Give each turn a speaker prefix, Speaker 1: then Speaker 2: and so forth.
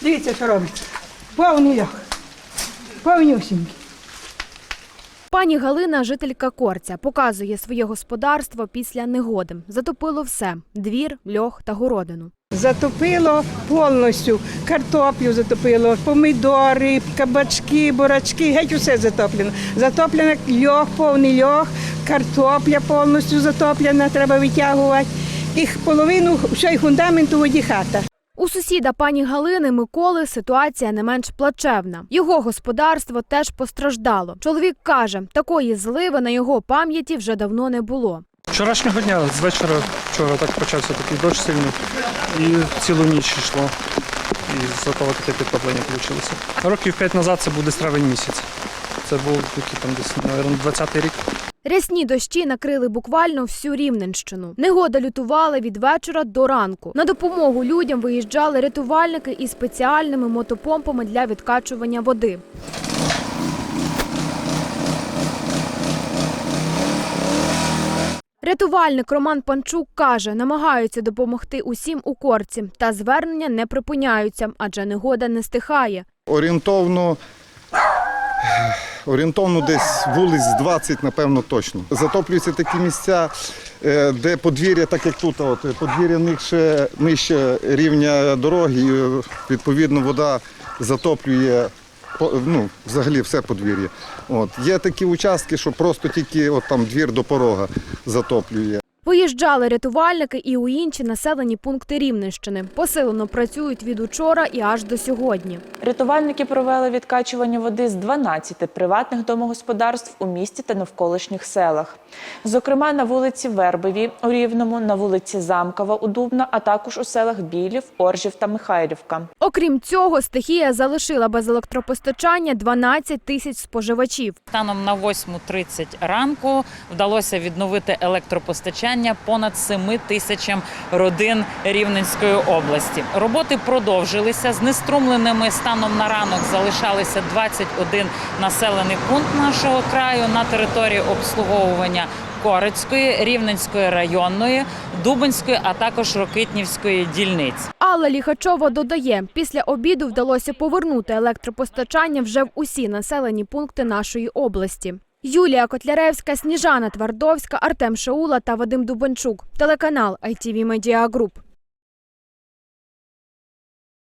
Speaker 1: Дивіться, що робиться. Повний льох. Повнюсінький.
Speaker 2: Пані Галина, жителька Корця, показує своє господарство після негоди. Затопило все: двір, льох та городину.
Speaker 1: Затопило повністю. Картоплю затопило, помідори, кабачки, бурачки, геть усе затоплено. Затоплено льох, повний льох, картопля повністю затоплена, треба витягувати. І половину ще й фундаменту воді хата.
Speaker 2: У сусіда пані Галини Миколи ситуація не менш плачевна. Його господарство теж постраждало. Чоловік каже, такої зливи на його пам'яті вже давно не було.
Speaker 3: Вчорашнього дня з вечора вчора так почався такий дощ сильний і цілу ніч йшло. І з-за того таке підтоплення вийшло. Років п'ять назад це був десь травень місяць. Це був там десь, мабуть, 20-й рік.
Speaker 2: Рясні дощі накрили буквально всю Рівненщину. Негода лютувала від вечора до ранку. На допомогу людям виїжджали рятувальники із спеціальними мотопомпами для відкачування води. Рятувальник Роман Панчук каже, намагаються допомогти усім у корці, та звернення не припиняються, адже негода не стихає.
Speaker 4: орієнтовно. Орієнтовно десь вулиць 20, напевно, точно. Затоплюються такі місця, е, де подвір'я, так як тут, от, подвір'я нижче, нижче рівня дороги, і відповідно вода затоплює ну, взагалі все подвір'я. От. Є такі участки, що просто тільки от, там, двір до порога затоплює.
Speaker 2: Виїжджали рятувальники і у інші населені пункти Рівненщини. Посилено працюють від учора і аж до сьогодні.
Speaker 5: Рятувальники провели відкачування води з 12 приватних домогосподарств у місті та навколишніх селах. Зокрема, на вулиці Вербові у Рівному, на вулиці Замкова у Дубна, а також у селах Білів, Оржів та Михайлівка.
Speaker 2: Окрім цього, стихія залишила без електропостачання 12 тисяч споживачів.
Speaker 6: Станом на 8.30 ранку вдалося відновити електропостачання понад 7 тисячам родин Рівненської області. Роботи продовжилися. Знеструмленими станом на ранок залишалися 21 населений пункт нашого краю на території обслуговування Корецької, Рівненської районної, Дубинської, а також Рокитнівської дільниць.
Speaker 2: Алла Ліхачова додає, після обіду вдалося повернути електропостачання вже в усі населені пункти нашої області. Юлія Котляревська, Сніжана Твардовська, Артем Шаула та Вадим Дубанчук. Телеканал ITV Media Group.